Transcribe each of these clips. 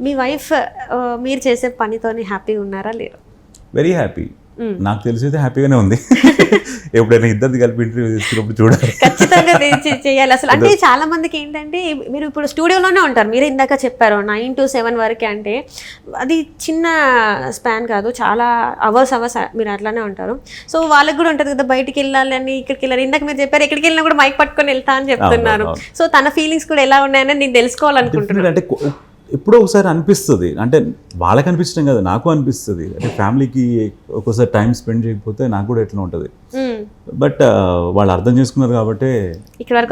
మీ wife మీరు చేసే పనితోని హ్యాపీగా ఉన్నారా లేరు? వెరీ హ్యాపీ నాకు తెలిసి హ్యాపీగానే ఉంది. ఎప్పుడైనా ఇద్దరిది కలిపి ఇంటర్వ్యూ తీసుకున్నప్పుడు చూడాలి. ఖచ్చితంగా చేయాలి. అసలు అంటే చాలా మందికి ఏంటంటే మీరు ఇప్పుడు స్టూడియోలోనే ఉంటారు. మీరు ఇందాక చెప్పారు నైన్ టు సెవెన్ వరకే అంటే అది చిన్న స్పాన్ కాదు చాలా అవర్స్ అవర్స్ మీరు అట్లానే ఉంటారు. సో వాళ్ళకి కూడా ఉంటుంది కదా బయటికి వెళ్ళాలి అని ఇక్కడికి వెళ్ళాలి. ఇందాక మీరు చెప్పారు ఎక్కడికి వెళ్ళినా కూడా మైక్ పట్టుకొని వెళ్తా అని చెప్తున్నారు. సో తన ఫీలింగ్స్ కూడా ఎలా ఉన్నాయని నేను తెలుసుకోవాలనుకుంటున్నాను. అంటే ఎప్పుడో ఒకసారి అనిపిస్తుంది. అంటే వాళ్ళకి అనిపించడం కదా నాకు అనిపిస్తుంది. అంటే ఫ్యామిలీకి ఒక్కోసారి టైం స్పెండ్ చేయకపోతే నాకు కూడా ఎట్లా ఉంటుంది. బట్ వాళ్ళు అర్థం చేసుకున్నారు కాబట్టి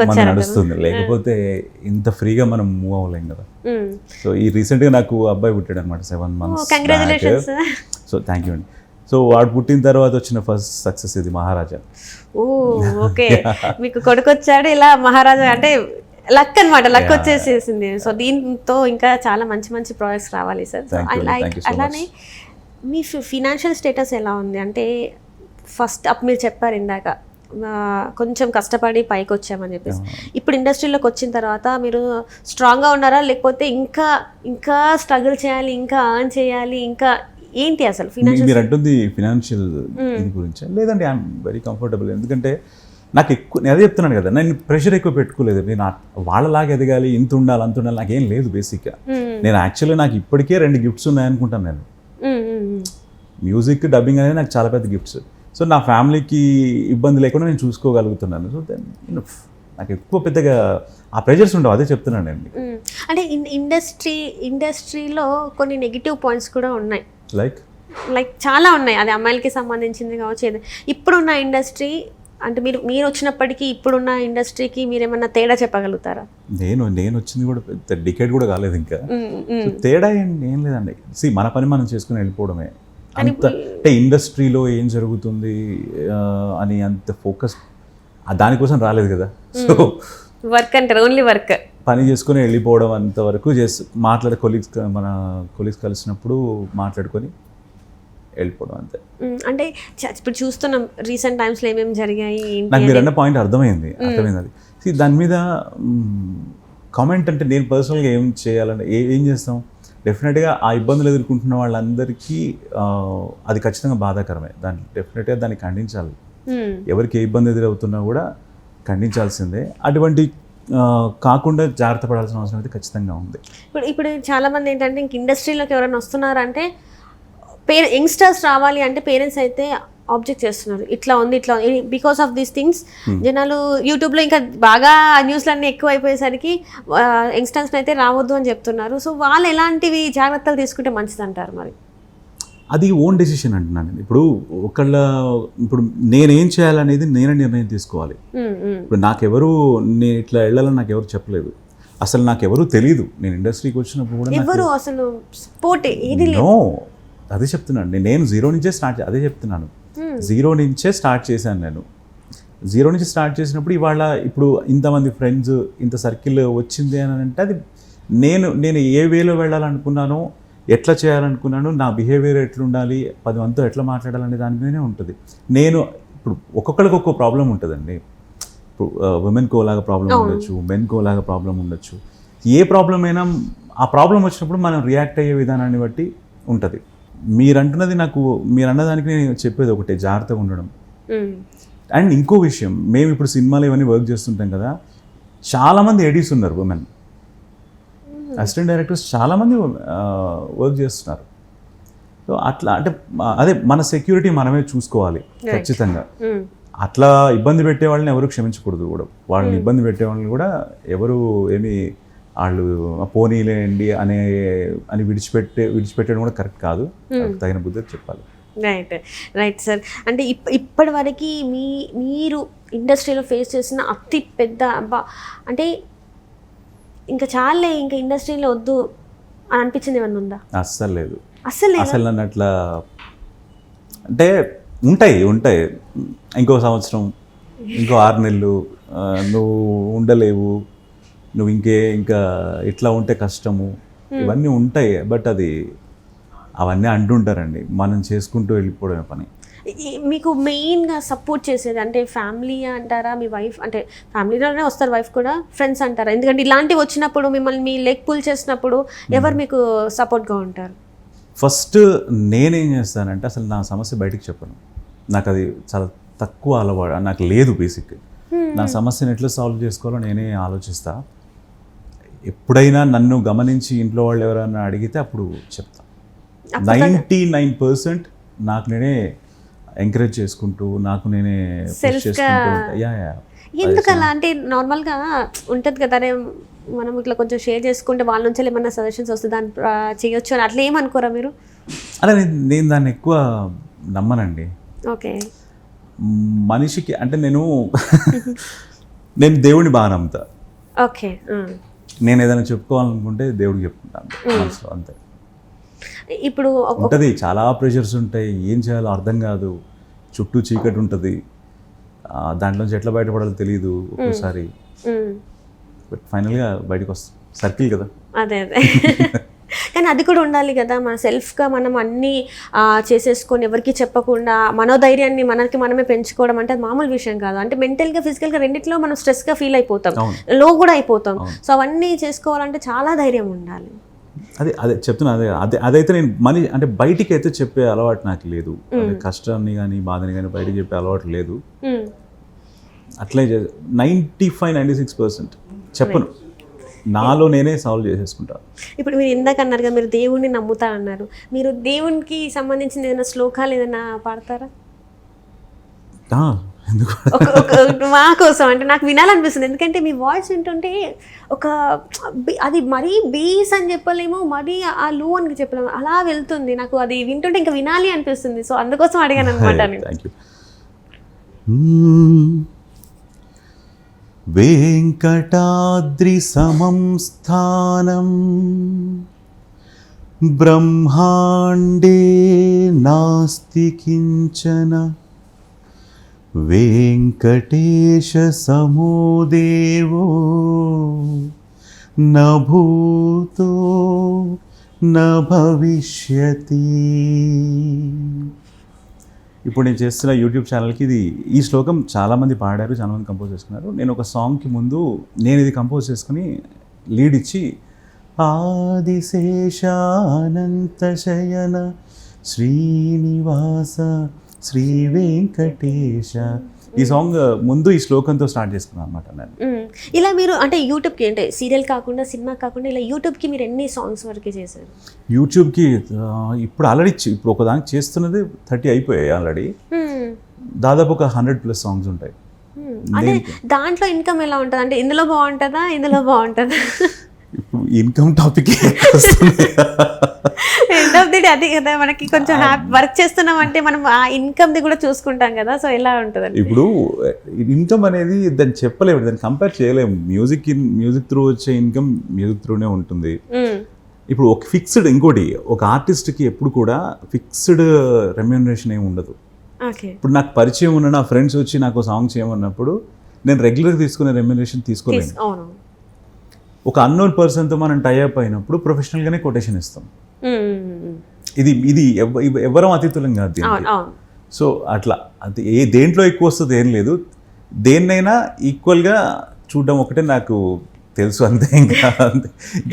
మనం నడుస్తుంది. లేకపోతే ఇంత ఫ్రీగా మనం మూవ్ అవ్వలేం కదా. సో ఈ రీసెంట్గా నాకు అబ్బాయి పుట్టాడు అనమాట seven months so thank you అండి. సో వాడు పుట్టిన తర్వాత వచ్చిన ఫస్ట్ సక్సెస్ ఇది మహారాజా. ఓ ఓకే. మీకు కొడుకు వచ్చాడు ఇలా మహారాజా. అంటే లక్ అన్నమాట లక్ వచ్చేసేసింది. సో దీంతో ఇంకా చాలా మంచి మంచి ప్రాజెక్ట్స్ రావాలి సార్. సో ఐ లైక్ అలానే మీ ఫినాన్షియల్ స్టేటస్ ఎలా ఉంది? అంటే ఫస్ట్ అప్ మీరు చెప్పారు ఇందాక కొంచెం కష్టపడి పైకి వచ్చామని చెప్పేసి. ఇప్పుడు ఇండస్ట్రీలోకి వచ్చిన తర్వాత మీరు స్ట్రాంగ్గా ఉన్నారా? లేకపోతే ఇంకా ఇంకా స్ట్రగుల్ చేయాలి ఇంకా అర్న్ చేయాలి ఇంకా ఏంటి అసలు ఫినాన్షియల్ మీరు అంటుంది ఫినాన్షియల్ దీని గురించి? లేదండి ఐఎమ్ వెరీ కంఫర్టబుల్ ఎందుకంటే నాకు ఎక్కువ నేను అదే చెప్తున్నాను కదా నేను ప్రెషర్ ఎక్కువ పెట్టుకోలేదు. నేను వాళ్ళలాగా ఎదగాలి ఇంత ఉండాలి అంత ఉండాలి నాకేం లేదు బేసిక్గా నేను యాక్చువల్లీ నాకు ఇప్పటికే రెండు గిఫ్ట్స్ ఉన్నాయనుకుంటాను నేను. మ్యూజిక్ డబ్బింగ్ అనేది నాకు చాలా పెద్ద గిఫ్ట్స్ సో నా ఫ్యామిలీకి ఇబ్బంది లేకుండా నేను చూసుకోగలుగుతున్నాను. సో దెన్ నాకు ఎక్కువ పెద్దగా ఆ ప్రెషర్స్ ఉండవు అదే చెప్తున్నాను నేను. అంటే ఇన్ ఇండస్ట్రీ ఇండస్ట్రీలో కొన్ని నెగిటివ్ పాయింట్స్ కూడా ఉన్నాయి. లైక్ లైక్ చాలా ఉన్నాయి. అది అమ్మాయిలకి సంబంధించింది కావచ్చు ఏది ఇప్పుడున్న ఇండస్ట్రీ అంటే మీరు మీరు వచ్చినప్పటికీ ఇప్పుడున్న ఇండస్ట్రీకి మీరు ఏమన్నా తేడా చెప్పగలుగుతారా? నేను నేను వచ్చింది కూడా పెద్ద డికేట్ కూడా కాలేదు ఇంకా. తేడా ఏం ఏం లేదండి. సి మన పని మనం చేసుకుని వెళ్ళిపోవడమే. అంత అంటే ఇండస్ట్రీలో ఏం జరుగుతుంది అని అంత ఫోకస్ దానికోసం రాలేదు కదా. సో వర్క్ అంటారు ఓన్లీ వర్క్. పని చేసుకుని వెళ్ళిపోవడం అంతవరకు చేసి మాట్లాడే కొలీగ్స్ మన కొలీగ్స్ కలిసినప్పుడు మాట్లాడుకొని వెళ్ళిపోవడం అంతే. అంటే ఇప్పుడు చూస్తున్నాం రీసెంట్ టైమ్స్లో ఏమేమి జరిగాయి నాకు మీరు అన్న పాయింట్ అర్థమైంది అర్థమైంది అది. See, దాని మీద కామెంట్ అంటే నేను పర్సనల్గా ఏం చేయాలంటే ఏ చేస్తాం? డెఫినెట్గా ఆ ఇబ్బందులు ఎదుర్కొంటున్న వాళ్ళందరికీ అది ఖచ్చితంగా బాధాకరమే. దాన్ని డెఫినెట్గా దాన్ని ఖండించాలి. ఎవరికి ఏ ఇబ్బంది ఎదురవుతున్నా కూడా ఖండించాల్సిందే. అటువంటి కాకుండా జాగ్రత్త పడాల్సిన అవసరం అయితే ఖచ్చితంగా ఉంది. ఇప్పుడు ఇప్పుడు చాలా మంది ఏంటంటే ఇంక ఇండస్ట్రీలోకి ఎవరైనా వస్తున్నారంటే పేరె యంగ్స్టర్స్ రావాలి అంటే పేరెంట్స్ అయితే ఆబ్జెక్ట్ చేస్తున్నారు. ఇట్లా ఉంది ఇట్లా బికాస్ ఆఫ్ దీస్ థింగ్స్ జనాలు యూట్యూబ్లో ఇంకా బాగా న్యూస్లు అన్నీ ఎక్కువ అయిపోయేసరికి యంగ్స్టర్స్ అయితే రావద్దు అని చెప్తున్నారు. సో వాళ్ళు ఎలాంటివి జాగ్రత్తలు తీసుకుంటే మంచిది అంటారు మరి? అది ఓన్ డెసిషన్ అంటున్నాను నేను. ఇప్పుడు ఒకళ్ళ ఇప్పుడు నేనేం చేయాలనేది నేనే నిర్ణయం తీసుకోవాలి. మ్మ్, మ్మ్. ఇప్పుడు నాకెవరు నేను ఇట్లా వెళ్ళాలని నాకు ఎవరు చెప్పలేదు. అసలు నాకెవరు తెలియదు నేను ఇండస్ట్రీకి వచ్చినప్పుడు కూడా ఎవరు అసలు అదే చెప్తున్నాను. నేను- జీరో నుంచే స్టార్ట్ అదే చెప్తున్నాను. జీరో నుంచే స్టార్ట్ చేశాను నేను. జీరో నుంచి స్టార్ట్ చేసినప్పుడు ఇవాళ ఇప్పుడు ఇంతమంది ఫ్రెండ్స్ ఇంత సర్కిల్ వచ్చింది అని అంటే అది నేను నేను ఏ వేలో వెళ్ళాలనుకున్నానో ఎట్లా చేయాలనుకున్నాను నా బిహేవియర్ ఎట్లా ఉండాలి పది మందితో ఎట్లా మాట్లాడాలనే దాని మీదనే ఉంటుంది. నేను ఇప్పుడు ఒక్కొక్కరికి ఒక్కో ప్రాబ్లం ఉంటుందండి. ఇప్పుడు ఉమెన్కి ఓలాగా ప్రాబ్లం ఉండొచ్చు మెన్కి ఓలాగా ప్రాబ్లం ఉండొచ్చు. ఏ ప్రాబ్లం అయినా ఆ ప్రాబ్లం వచ్చినప్పుడు మనం రియాక్ట్ అయ్యే విధానాన్ని బట్టి ఉంటుంది. మీరు అంటున్నది నాకు మీరు అన్నదానికి నేను చెప్పేది ఒకటే జాగ్రత్తగా ఉండడం. అండ్ ఇంకో విషయం మేము ఇప్పుడు సినిమాలు ఇవన్నీ వర్క్ చేస్తుంటాం కదా చాలామంది ఎడీస్ ఉన్నారు ఉమెన్ అసిస్టెంట్ డైరెక్టర్స్ చాలామంది వర్క్ చేస్తున్నారు. సో అట్లా అంటే అదే మన సెక్యూరిటీ మనమే చూసుకోవాలి ఖచ్చితంగా. అట్లా ఇబ్బంది పెట్టే వాళ్ళని ఎవరు క్షమించకూడదు కూడా. వాళ్ళని ఇబ్బంది పెట్టే వాళ్ళని కూడా ఎవరు ఏమి వాళ్ళు "ఆ, పోనీలేండి అనే అని విడిచిపెట్టే విడిచిపెట్టడం కూడా కరెక్ట్ కాదు. వాళ్ళకి తగిన బుద్ధి చెప్పాలి. Right right sir. అంటే ఇప్ ఇప్పటి వరకు మీ మీరు ఇండస్ట్రీలో ఫేస్ చేసిన అతి పెద్ద అబ్బా అంటే ఇంకా చాలే ఇంకా ఇండస్ట్రీలో వద్దు అని అనిపించింది ఏమన్నా ఉందా? అస్సలు లేదు. అస్సలు లేదా? అసలు నన్ను అట్లా అంటే ఉంటాయి ఉంటాయి. ఇంకో సంవత్సరం ఇంకో ఆరు నెలలు నువ్వు ఉండలేవు. నువ్వు ఇంకే ఇంకా ఇట్లా ఉంటే కష్టము. ఇవన్నీ ఉంటాయి బట్ అది అవన్నీ అంటుంటారండి. మనం చేసుకుంటూ వెళ్ళిపోవడమే పని. మీకు మెయిన్గా సపోర్ట్ చేసేది అంటే ఫ్యామిలీ అంటారా? మీ వైఫ్ అంటే ఫ్యామిలీలోనే వస్తారు వైఫ్ కూడా ఫ్రెండ్స్ అంటారా? ఎందుకంటే ఇలాంటివి వచ్చినప్పుడు మిమ్మల్ని మీ లెగ్ పుల్ చేసినప్పుడు ఎవరు మీకు సపోర్ట్గా ఉంటారు? ఫస్ట్ నేనేం చేస్తానంటే అసలు నా సమస్య బయటికి చెప్పను. నాకు అది చాలా తక్కువ అలవాటు నాకు లేదు బేసిక్ నా సమస్యను ఎట్లా సాల్వ్ చేసుకోవాలో నేనే ఆలోచిస్తా. ఎప్పుడైనా నన్ను గమనించి ఇంట్లో వాళ్ళు ఎవరైనా అడిగితే అప్పుడు చెప్తా. నైంటీ నైన్ పర్సెంట్ నాకు నేనే ఎంకరేజ్ చేసుకుంటూ నాకు నేనే ఎందుకు అలా అంటే నార్మల్గా ఉంటుంది కదా అరే మనం ఇట్లా కొంచెం షేర్ చేసుకుంటే వాళ్ళ నుంచి ఏమన్నా సజెషన్స్ వస్తే దాన్ని చేయొచ్చు అని అట్లా ఏమనుకోరా మీరు? అలా నేను నేను దాన్ని ఎక్కువ నమ్మనండి. ఓకే. మనిషికి అంటే నేను నేను దేవుడిని బాగా నమ్ముతా. ఓకే నేను ఏదైనా చెప్పుకోవాలనుకుంటే దేవుడికి చెప్పుకుంటాను మనసులో అంతే. ఇప్పుడు ఉంటుంది చాలా ప్రెషర్స్ ఉంటాయి. ఏం చేయాలో అర్థం కాదు. చుట్టూ చీకటి ఉంటుంది. దాంట్లోంచి ఎట్లా బయటపడాలో తెలియదు ఒక్కోసారి. బట్ ఫైనల్గా బయటకు వస్తుంది సర్కిల్ కదా. అదే అదే. కానీ అది కూడా ఉండాలి కదా. మన సెల్ఫ్గా మనం అన్నీ చేసేసుకొని ఎవరికి చెప్పకుండా మనోధైర్యాన్ని మనకి మనమే పెంచుకోవడం అంటే అది మామూలు విషయం కాదు. అంటే మెంటల్గా ఫిజికల్గా రెండిట్లో మనం స్ట్రెస్గా ఫీల్ అయిపోతాం. లో కూడా అయిపోతాం. సో అవన్నీ చేసుకోవాలంటే చాలా ధైర్యం ఉండాలి. అదే అదే చెప్తున్నా అదే అదే అదైతే నేను మనీ అంటే బయటికి అయితే చెప్పే అలవాటు నాకు లేదు. కష్టాన్ని కానీ బాధని కానీ బయటికి చెప్పే అలవాటు లేదు. అట్లే ninety five ninety six percent చెప్పను. నాలో నేనే సాల్వ్ చేసేసుకుంటా. ఇప్పుడు మీరు ఇందాక అన్నారు కదా మీరు దేవుణ్ణి నమ్ముతా అన్నారు. మీరు దేవునికి సంబంధించిన ఏదైనా శ్లోకాలు ఏదైనా పాడతారా? మా కోసం అంటే నాకు వినాలనిపిస్తుంది. ఎందుకంటే మీ వాయిస్ వింటుంటే ఒక అది మరీ బీస్ అని చెప్పలేము మరీ ఆ లో అని చెప్పలేము. అలా వెళ్తుంది. నాకు అది వింటుంటే ఇంకా వినాలి అనిపిస్తుంది. సో అందుకోసం అడిగాను అనమాట నేను థ్యాంక్ యూ వెంకటాద్రి సమం స్థానం. బ్రహ్మాండే నాస్తి కించన వెంకటేశ సమో దేవో న భూతో న భవిష్యతి ఇప్పుడు నేను చేస్తున్న యూట్యూబ్ ఛానల్కి ఇది ఈ శ్లోకం చాలామంది పాడారు చాలామంది కంపోజ్ చేసుకున్నారు. నేను ఒక సాంగ్కి ముందు నేను ఇది కంపోజ్ చేసుకుని లీడ్ ఇచ్చి ఆదిశేషానంత శయన శ్రీనివాస శ్రీ వెంకటేశ ఈ సాంగ్ ముందు ఈ శ్లోకంతో స్టార్ట్ చేసుకున్నాను అనమాట నేను. ఇలా మీరు అంటే యూట్యూబ్కి అంటే సీరియల్ కాకుండా సినిమా కాకుండా ఇలా యూట్యూబ్కి మీరు ఎన్ని సాంగ్స్ వరకు చేశారు? యూట్యూబ్కి ఇప్పుడు ఆల్రెడీ ఇప్పుడు ఒక దానికి చేస్తున్నది థర్టీ అయిపోయాయి ఆల్రెడీ. దాదాపు ఒక హండ్రెడ్ ప్లస్ సాంగ్స్ ఉంటాయి. అంటే దాంట్లో ఇన్కమ్ ఎలా ఉంటుంది? అంటే ఇందులో బాగుంటుందా? ఇందులో బాగుంటుందా? ఇప్పుడు ఇన్కమ్ టాపిక్ వస్తుంది? ఎండ్ ఆఫ్ ది డే అది కదా మనకి కొంచెం వర్క్ చేస్తున్నాం అంటే మనం ఆ ఇన్కమ్ ది కూడా చూసుకుంటాం కదా సో ఎలా ఉంటుందండి? ఇప్పుడు ఇన్కమ్ అనేది దాన్ని చెప్పలేము దాన్ని కంపేర్ చేయలేము. మ్యూజిక్ ఇన్ మ్యూజిక్ త్రూ వచ్చే ఇన్కమ్ మ్యూజిక్ త్రూనే ఉంటుంది. ఇప్పుడు ఒక ఫిక్స్డ్ ఇంకోటి ఒక ఆర్టిస్ట్కి ఎప్పుడు కూడా ఫిక్స్డ్ రెమ్యూనరేషన్ ఏమి ఉండదు. ఇప్పుడు నాకు పరిచయం ఉన్న నా ఫ్రెండ్స్ వచ్చి నాకు సాంగ్ చేయమన్నప్పుడు నేను రెగ్యులర్గా తీసుకునే రెమ్యూనరేషన్ తీసుకోలేను. ఒక అన్నోన్ పర్సన్తో మనం టైఅప్ అయినప్పుడు ప్రొఫెషనల్గానే కొటేషన్ ఇస్తాం. ఇది ఇది ఎవరం అతీతులం కాదు సో అట్లా. అది ఏ దేంట్లో ఎక్కువ వస్తుంది ఏం లేదు. దేన్నైనా ఈక్వల్గా చూడడం ఒకటే నాకు తెలుసు అంతే ఇంకా.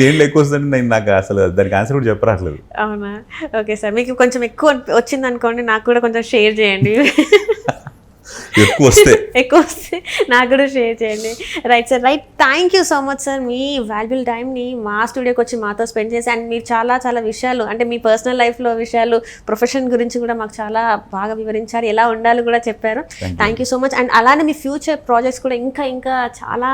దేంట్లో ఎక్కువ వస్తుందంటే నేను నాకు అసలు దానికి ఆన్సర్ కూడా చెప్పరాట్లేదు. అవునా? ఓకే సార్ మీకు కొంచెం ఎక్కువ వచ్చింది అనుకోండి నాకు కూడా కొంచెం షేర్ చేయండి. ఎక్కువ వస్తే ఎక్కువ వస్తే నాకు కూడా షేర్ చేయండి. Right sir right thank you so much sir me valuable టైంని మా స్టూడియోకి వచ్చి మాతో స్పెండ్ చేసి అండ్ మీరు చాలా చాలా విషయాలు అంటే మీ పర్సనల్ లైఫ్లో విషయాలు ప్రొఫెషన్ గురించి కూడా మాకు చాలా బాగా వివరించారు. ఎలా ఉండాలో కూడా చెప్పారు. Thank you so much and అలానే మీ ఫ్యూచర్ ప్రాజెక్ట్స్ కూడా ఇంకా ఇంకా చాలా